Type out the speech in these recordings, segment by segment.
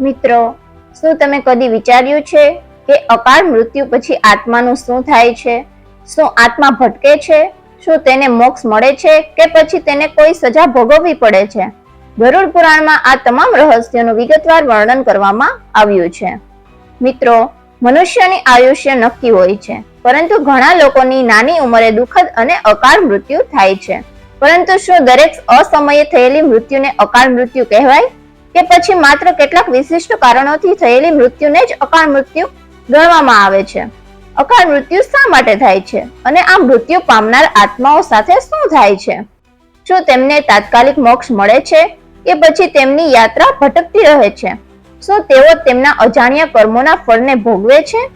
મિત્રો, શું તમે કદી વિચાર્યું છે કે અકાળ મૃત્યુ પછી આત્માનું શું થાય છે? શું આત્મા ભટકે છે? શું તેને મોક્ષ મળે છે કે પછી તેને કોઈ સજા ભોગવવી પડે છે? ગરુડ પુરાણમાં આ તમામ રહસ્યોનું વિગતવાર વર્ણન કરવામાં આવ્યું છે. મિત્રો, મનુષ્યની આયુષ્ય નક્કી હોય છે, પરંતુ ઘણા લોકોની નાની ઉંમરે દુઃખદ અને અકાળ મૃત્યુ થાય છે. પરંતુ શું દરેક અસમયે થયેલી મૃત્યુને અકાળ મૃત્યુ કહેવાય? કે પછી માત્ર કેટલાક વિશિષ્ટ કારણોથી થયેલી મૃત્યુને જ અકાળ મૃત્યુ ગણવામાં આવે છે. અકાળ મૃત્યુ શા માટે થાય છે? અને આ મૃત્યુ પામનાર આત્માઓ સાથે શું થાય છે? શું તેમને તાત્કાલિક મોક્ષ મળે છે કે પછી તેમની યાત્રા ભટકતી રહે છે? શું તેઓ તેમના અજાણ્યા કર્મોના ફળને ભોગવે છે?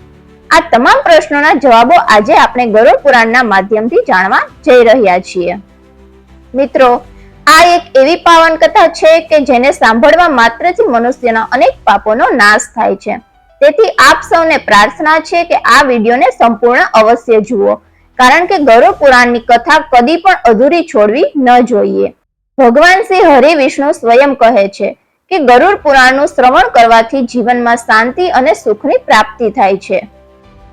આ તમામ પ્રશ્નોના જવાબો આજે આપણે ગરુડ પુરાણના માધ્યમથી જાણવા જઈ રહ્યા છીએ. મિત્રો આ એક એવી પાવન કથા છે કે જેને સાંભળવા માત્રથી મનુષ્યના અનેક પાપોનો નાશ થાય છે. તેથી આપ સૌને પ્રાર્થના છે કે આ વિડીયોને સંપૂર્ણ અવશ્ય જુઓ, કારણ કે ગરુડ પુરાણની કથા કદી પણ અધૂરી છોડવી ન જોઈએ. ભગવાન શ્રી હરિ વિષ્ણુ સ્વયં કહે છે કે ગરુડ પુરાણનું શ્રવણ કરવાથી જીવનમાં શાંતિ અને સુખની પ્રાપ્તિ થાય છે.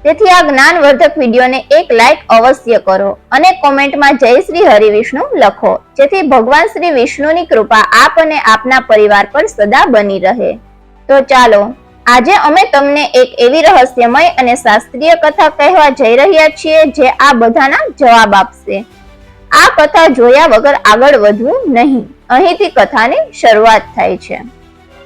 તેથી આ જ્ઞાનવર્ધક વિડીયોને એક લાઈક અવશ્ય કરો અને કોમેન્ટમાં જય શ્રી હરિ વિષ્ણુ લખો, જેથી ભગવાન શ્રી વિષ્ણુની કૃપા આપ અને આપના પરિવાર પર સદા બની રહે. તો ચાલો, આજે અમે તમને એક એવી રહસ્યમય અને શાસ્ત્રીય કથા કહેવા જઈ રહ્યા છીએ જે આ બધાના જવાબ આપશે. આ કથા જોયા વગર આગળ વધવું નહીં. અહીંથી કથાની શરૂઆત થાય છે.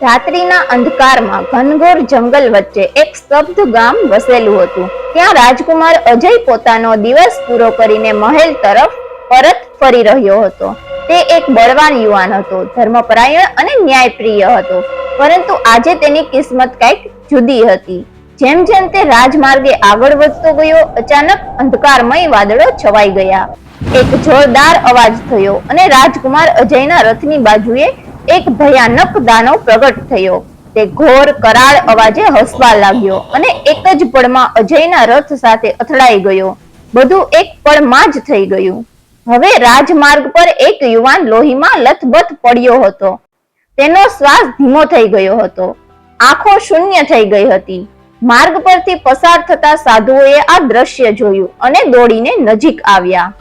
રાત્રિના અંધકારમાં ઘનઘોર જંગલ વચ્ચે એક સ્તબ્ધ ગામ વસેલું હતું. ત્યાં રાજકુમાર અજય પોતાનો દિવસ પૂરો કરીને મહેલ તરફ પરત ફરી રહ્યો હતો. તે એક બળવાન યુવાન હતો, ધર્મપરાયણ અને ન્યાયપ્રિય હતો, પરંતુ આજે તેની કિસ્મત કંઈક જુદી હતી. જેમ જેમ તે રાજમાર્ગે આગળ વધતો ગયો, અચાનક અંધકારમય વાદળો છવાઈ ગયા. એક જોરદાર અવાજ થયો અને રાજકુમાર અજયના રથની બાજુએ એક ભયાનક દાનો પ્રગટ થયો. તે ઘોર, કરાળ અવાજે હસવા લાગ્યો અને એક જ પળમાં અજયના રથ સાથે અથડાઈ ગયો. બધું એક પળમાં જ થઈ ગયું. હવે રાજમાર્ગ પર એક યુવાન લોહીમાં લથબથ પડ્યો હતો. તેનો શ્વાસ ધીમો થઈ ગયો હતો. આંખો શૂન્ય થઈ ગઈ હતી. માર્ગ પરથી પસાર થતા સાધુઓએ આ દ્રશ્ય જોયું અને દોડીને નજીક આવ્યા.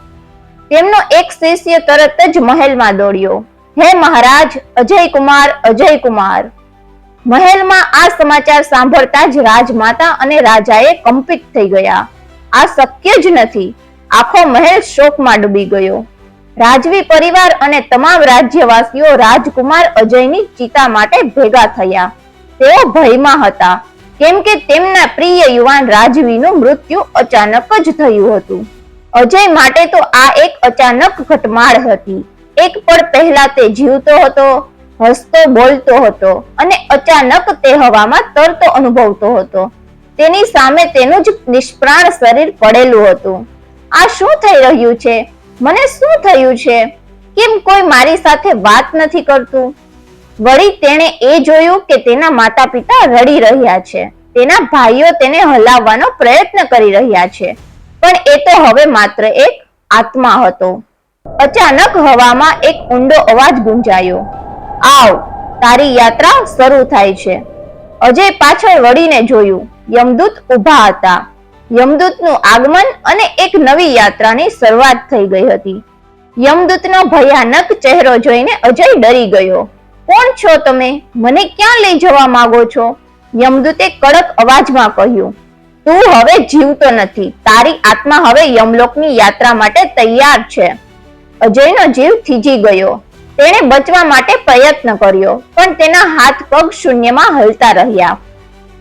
તેમનો એક શિષ્ય તરત જ મહેલમાં દોડ્યો. હે મહારાજ, અજય કુમાર અજય કુમાર. મહેલમાં આ સમાચાર સાંભળતા જ રાજમાતા અને રાજાએ કંપિત થઈ ગયા. આ શક્ય જ નથી. આખો મહેલ શોકમાં ડૂબી ગયો. રાજવી પરિવાર અને તમામ રાજ્યવાસીઓ રાજકુમાર અજયની ચિતા માટે ભેગા થયા. તેઓ ભયમાં હતા, કેમ કે તેમના પ્રિય યુવાન રાજવીનું મૃત્યુ અચાનક જ થયું હતું. અજય માટે તો આ એક અચાનક ઘટમાળ હતી. એક પળ પહેલા તે જીવતો હતો, હસતો, બોલતો હતો અને અચાનક તે હવામાં તરતો અનુભવતો હતો. તેની સામે તેનું જ નિષ્પ્રાણ શરીર પડેલું હતું. આ શું થઈ રહ્યું છે? મને શું થયું છે? કેમ કોઈ મારી સાથે વાત નથી કરતું? વળી તેણે એ જોયું કે તેના માતા પિતા રડી રહ્યા છે. તેના ભાઈઓ તેને હલાવવાનો પ્રયત્ન કરી રહ્યા છે. પણ એ તો હવે માત્ર એક આત્મા હતો. અચાનક હવામાં એક ઊંડો અવાજ ગુંજાયો. આવ, તારી યાત્રા શરૂ થાય છે. અજય પાછળ વળીને જોયું, યમદૂત ઊભા હતા. યમદૂતનું આગમન અને એક નવી યાત્રાની શરૂઆત થઈ ગઈ હતી. યમદૂતનો ભયાનક ચહેરો જોઈને અજય ડરી ગયો. કોણ છો તમે? મને ક્યાં લઈ જવા માંગો છો? યમદૂતે કડક અવાજમાં કહ્યું, તું હવે જીવતો નથી. તારી આત્મા હવે યમલોકની યાત્રા માટે તૈયાર છે. અજયનો જીવ થીજી ગયો. તેણે બચવા માટે પ્રયત્ન કર્યો, પણ તેના હાથ પગ શૂન્યમાં હલતા રહ્યા.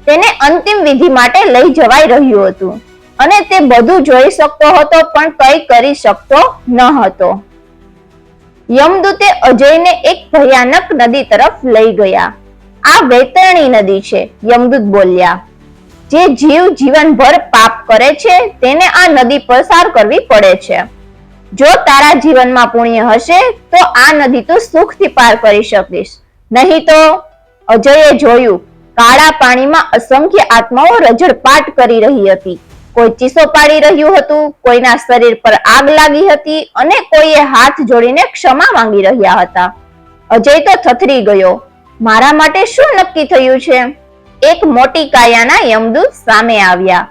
તેને અંતિમ વિધિ માટે લઈ જવાઈ રહ્યું હતું અને તે બધું જોઈ શકતો હતો, પણ કંઈ કરી શકતો ન હતો. યમદૂતે અજયને એક ભયાનક નદી તરફ લઈ ગયા. આ વૈતરણી નદી છે, યમદૂત બોલ્યા. જે જીવ જીવનભર પાપ કરે છે, તેને આ નદી પસાર કરવી પડે છે. જો તારા જીવનમાં પુણ્ય હશે, તો આ નદી તું સુખથી પાર કરી શકીશ. નહીં તો અજયે જોયું, કાળા પાણીમાં અસંખ્ય આત્માઓ રજળપાટ કરી રહી હતી. કોઈ ચીસો પાડી રહ્યું હતું, કોઈના શરીર પર આગ લાગી હતી અને કોઈએ હાથ જોડીને ક્ષમા માંગી રહ્યા હતા. અજય તો થથરી ગયો. મારા માટે શું નક્કી થયું છે? એક મોટી કાયાના યમદૂત સામે આવ્યા.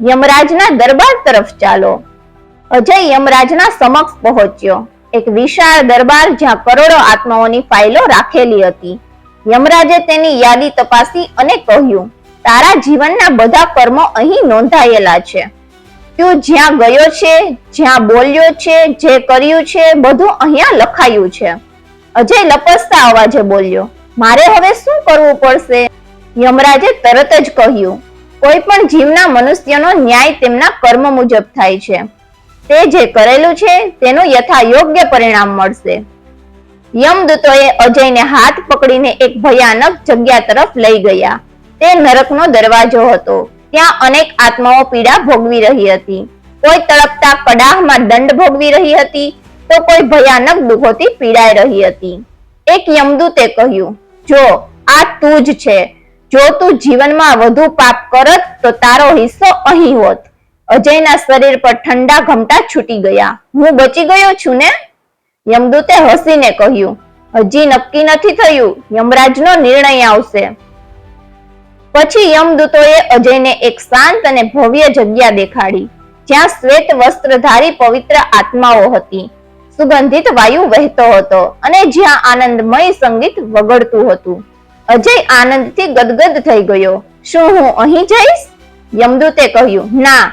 યમરાજના દરબાર તરફ ચાલો. અજય યમરાજના સમક્ષ પહોંચ્યો. એક વિશાળ દરબાર જ્યાં કરોડો આત્માઓની ફાઇલો રાખેલી હતી. યમરાજે તેની યાદી તપાસી અને કહ્યું, તારા જીવનના બધા કર્મો અહીં નોંધાયેલા છે. તું જ્યાં ગયો છે, જ્યાં બોલ્યો છે, જે કર્યું છે, બધું અહીંયા લખાયું છે. અજય લપસતા અવાજે બોલ્યો, મારે હવે શું કરવું પડશે? યમરાજે તરત જ કહ્યું, કોઈ પણ જીવના મનુષ્યનો ન્યાય તેમના કર્મ મુજબ થાય છે. તે જે કરેલું છે, તેનું યથા યોગ્ય પરિણામ મળશે. યમદૂતોએ અજયને હાથ પકડીને એક ભયાનક જગ્યા તરફ લઈ ગયા. તે નરકનો દરવાજો હતો. ત્યાં અનેક આત્માઓ પીડા ભોગવી રહી હતી. કોઈ તળપતા કડાહમાં દંડ ભોગવી રહી હતી, તો કોઈ ભયાનક દુઃખોથી પીડાઈ રહી હતી. એક યમદૂતે કહ્યું, જો, આ તું જ છે. જો તું જીવનમાં વધુ પાપ કરત, તો તારો હિસ્સો અહીં હોત. અજયના શરીર પર ઠંડા ઘમટા છૂટી ગયા. હું બચી ગયો છું ને? યમદૂતે હસીને કહ્યું, હજી નક્કી નથી થયું, યમરાજનો નિર્ણય આવશે. પછી યમદૂતોએ અજયને એક શાંત અને ભવ્ય જગ્યા દેખાડી, જ્યાં શ્વેત વસ્ત્રધારી પવિત્ર આત્માઓ હતી. સુગંધિત વાયુ વહેતો હતો અને જ્યાં આનંદમય સંગીત વગડતું હતું. અજય આનંદથી ગદગદ થઈ ગયો, શું હું અહીં જઈશ? યમદૂતે કહ્યું, ના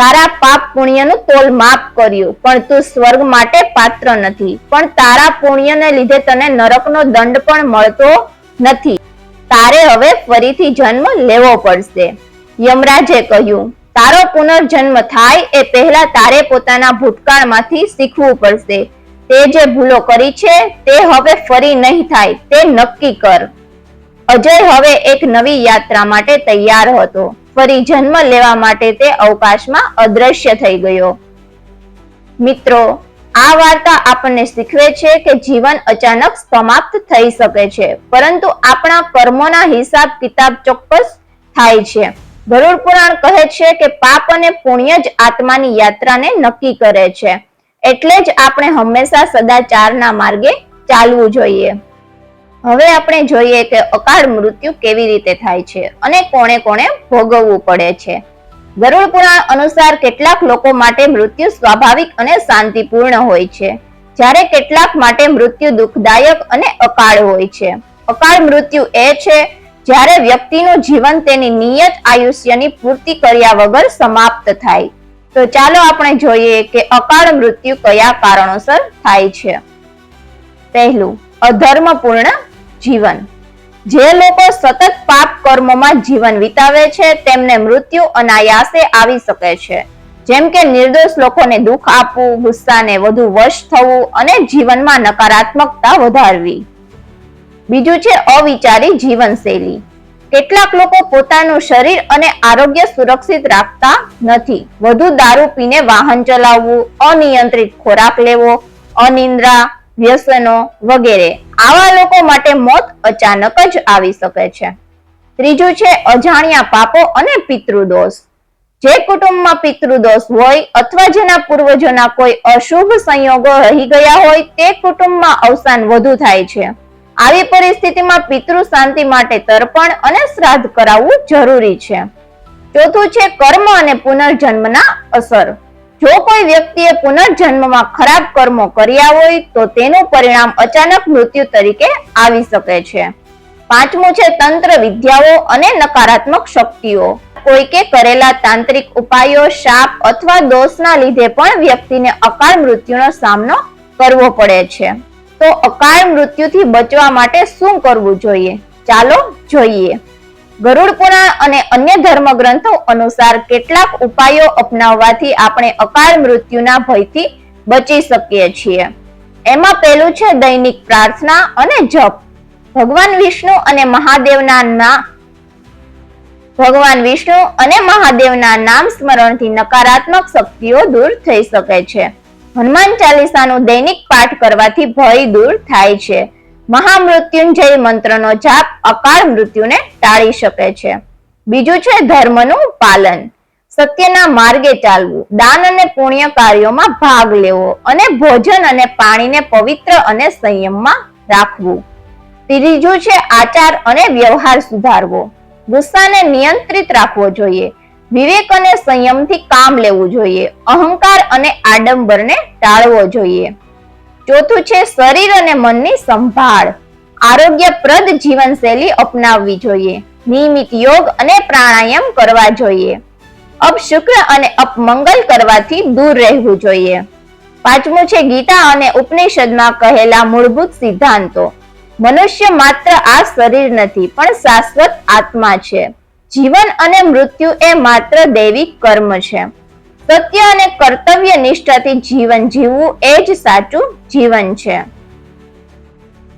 તારા પાપ પુણ્યનું તોલ માફ કર્યું, પણ તું સ્વર્ગ માટે પાત્ર નથી. પણ તારા પુણ્યને લીધે તને નરકનો દંડ પણ મળતો નથી. તારે હવે ફરીથી જન્મ લેવો પડશે. યમરાજે કહ્યું, તારો પુનર્જન્મ થાય એ પહેલા તારે પોતાના ભૂતકાળમાંથી શીખવું પડશે. તે જે ભૂલો કરી છે, તે હવે ફરી નહીં થાય, તે નક્કી કર. અજય હવે એક નવી યાત્રા માટે તૈયાર હતો. ફરી જન્મ લેવા માટે તે અવકાશમાં અદ્રશ્ય થઈ ગયો. મિત્રો, આ વાર્તા આપણને શીખવે છે કે જીવન અચાનક સમાપ્ત થઈ શકે છે, પરંતુ આપણા કર્મોના હિસાબ કિતાબ ચોક્કસ થાય છે. ગરુડ પુરાણ કહે છે કે પાપ અને પુણ્ય જ આત્માની યાત્રાને નક્કી કરે છે. એટલે જ આપણે હંમેશા સદાચારના માર્ગે ચાલવું જોઈએ. હવે આપણે જોઈએ કે અકાળ મૃત્યુ કેવી રીતે થાય છે અને કોણે કોણે ભોગવવું પડે છે. ગરુડ પુરાણ અનુસાર કેટલાક લોકો માટે મૃત્યુ સ્વાભાવિક અને શાંતિપૂર્ણ હોય છે. જ્યારે કેટલાક માટે મૃત્યુ દુઃખદાયક અને અકાળ હોય છે. અકાળ મૃત્યુ એ છે જ્યારે વ્યક્તિનું જીવન તેની નિયત આયુષ્યની પૂર્તિ કર્યા વગર સમાપ્ત થાય. તો ચાલો આપણે જોઈએ કે અકાળ મૃત્યુ કયા કારણોસર થાય છે. પહેલું, અધર્મપૂર્ણ જીવન. જે લોકો સતત પાપ કર્મોમાં જીવન વિતાવે છે, તેમને મૃત્યુ અનાયાસે આવી શકે છે. જેમ કે નિર્દોષ લોકોને દુઃખ આપવું, ગુસ્સાને વધુ વશ થવું અને જીવનમાં નકારાત્મકતા વધારવી. બીજું છે અવિચારી જીવનશૈલી. કેટલાક લોકો પોતાનું શરીર અને આરોગ્ય સુરક્ષિત રાખતા નથી. વધુ દારૂ પીને વાહન ચલાવવું, અનિયંત્રિત ખોરાક લેવો, અનિંદ્રા, વ્યસનો વગેરે. આવા લોકો માટે મોત અચાનક જ આવી શકે છે. ત્રીજું છે અજાણ્યા પાપો અને પિતૃદોષ. જે કુટુંબમાં પિતૃદોષ હોય અથવા જેના પૂર્વજોના કોઈ અશુભ સંયોગો રહી ગયા હોય તે કુટુંબમાં અવસાન વધુ થાય છે. આવી પરિસ્થિતિમાં પિતૃ શાંતિ માટે તર્પણ અને શ્રાદ્ધ કરાવવું જરૂરી છે. ચોથું છે કર્મ અને પુનર્જન્મના અસર. જો કોઈ વ્યક્તિએ પુનર્જન્મમાં ખરાબ કર્મો કર્યા હોય, તો તેનું પરિણામ અચાનક મૃત્યુ તરીકે આવી શકે છે. પાંચમું છે તંત્ર વિદ્યાઓ અને નકારાત્મક શક્તિઓ. કોઈકે કરેલા તાંત્રિક ઉપાયો, શાપ અથવા દોષના લીધે પણ વ્યક્તિને અકાળ મૃત્યુનો સામનો કરવો પડે છે. તો અકાળ મૃત્યુથી બચવા માટે શું કરવું જોઈએ? ચાલો જોઈએ. ગરુડ પુરાણ અને અન્ય ધર્મગ્રંથો અનુસાર કેટલાક ઉપાયો અપનાવવાથી આપણે અકાળ મૃત્યુના ભયથી બચી શકીએ છીએ. એમાં પહેલું છે દૈનિક પ્રાર્થના અને જપ. ભગવાન વિષ્ણુ અને મહાદેવના નામ ભગવાન વિષ્ણુ અને મહાદેવના નામ સ્મરણથી નકારાત્મક શક્તિઓ દૂર થઈ શકે છે. હનુમાન ચાલીસાનું દૈનિક પાઠ કરવાથી ભય દૂર થાય છે. મહામૃત્યુંજય મંત્રનો જાપ અકાળ મૃત્યુને ટાળી શકે છે. બીજું છે ધર્મનું પાલન. સત્યના માર્ગે ચાલવું. દાન અને પુણ્ય કાર્યોમાં ભાગ લેવો અને ભોજન અને પાણીને પવિત્ર અને સંયમમાં રાખવું. ત્રીજું છે આચાર અને વ્યવહાર સુધારવો. ગુસ્સાને નિયંત્રિત રાખવો જોઈએ. વિવેક અને સંયમથી કામ લેવું જોઈએ. અહંકાર અને આડંબરને ટાળવો જોઈએ. ચોથું છે શરીર અને મનની સંભાળ. આરોગ્યપ્રદ જીવનશૈલી અપનાવવી જોઈએ. નિયમિત યોગ અને પ્રાણાયામ કરવા જોઈએ. અપશુક્ર અને અપમંગલ કરવાથી દૂર રહેવું જોઈએ. પાંચમું છે ગીતા અને ઉપનિષદમાં કહેલા મૂળભૂત સિદ્ધાંતો. મનુષ્ય માત્ર આ શરીર નથી, પણ શાશ્વત આત્મા છે. જીવન અને મૃત્યુ એ માત્ર દૈવિક કર્મ છે. સત્ય અને કર્તવ્ય નિષ્ઠાથી જીવન જીવવું એ જ સાચું જીવન છે.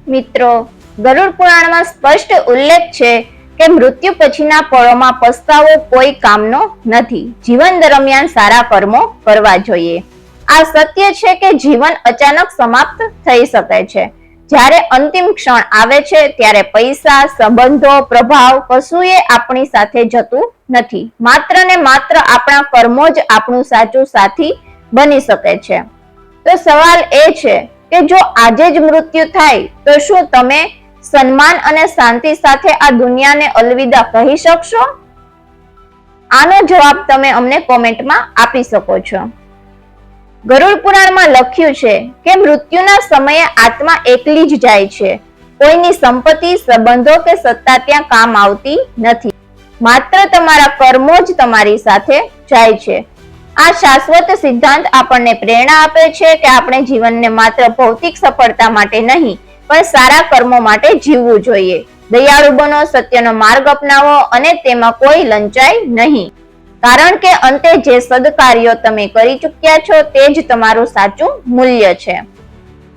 મિત્રો, ગરુડ પુરાણમાં સ્પષ્ટ ઉલ્લેખ છે કે મૃત્યુ પછીના પળોમાં પસ્તાવો કોઈ કામનો નથી. જીવન દરમિયાન સારા કર્મો કરવા જોઈએ. આ સત્ય છે કે જીવન અચાનક સમાપ્ત થઈ શકે છે. જ્યારે અંતિમ ક્ષણ આવે છે, ત્યારે પૈસા, સંબંધો, પ્રભાવ કશુંય આપણી સાથે જતું નથી. માત્ર ને માત્ર આપણા કર્મો જ આપણું સાચું સાથી બની શકે છે. તો સવાલ એ છે કે જો આજે જ મૃત્યુ થાય, તો શું તમે સન્માન અને શાંતિ સાથે આ દુનિયાને અલવિદા કહી શકશો? આનો જવાબ તમે અમને કોમેન્ટમાં આપી શકો છો. ગરુડ પુરાણમાં લખ્યું છે કે મૃત્યુના સમયે આત્મા એકલી જ જાય છે. કોઈની સંપત્તિ, સંબંધો કે સત્તા ત્યાં કામ આવતી નથી. માત્ર તમારા કર્મો જ તમારી સાથે જાય છે. આ શાશ્વત સિદ્ધાંત આપણને પ્રેરણા આપે છે કે આપણે જીવનને માત્ર ભૌતિક સફળતા માટે નહીં, પણ સારા કર્મો માટે જીવવું જોઈએ. દયાળુ બનો, સત્યનો માર્ગ અપનાવો અને તેમાં કોઈ લંચાય નહીં. કારણ કે અંતે જે સદકાર્યો તમે કરી ચૂક્યા છો તે જ તમારું સાચું મૂલ્ય છે.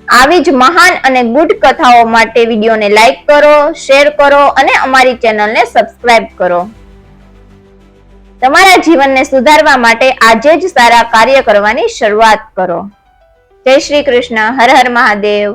આવી જ મહાન અને ગુડ કથાઓ માટે વિડીયોને લાઈક કરો, શેર કરો અને અમારી ચેનલને સબસ્ક્રાઇબ કરો. તમારા જીવનને સુધારવા માટે આજે જ સારા કાર્ય કરવાની શરૂઆત કરો. જય શ્રી કૃષ્ણ. હર હર મહાદેવ.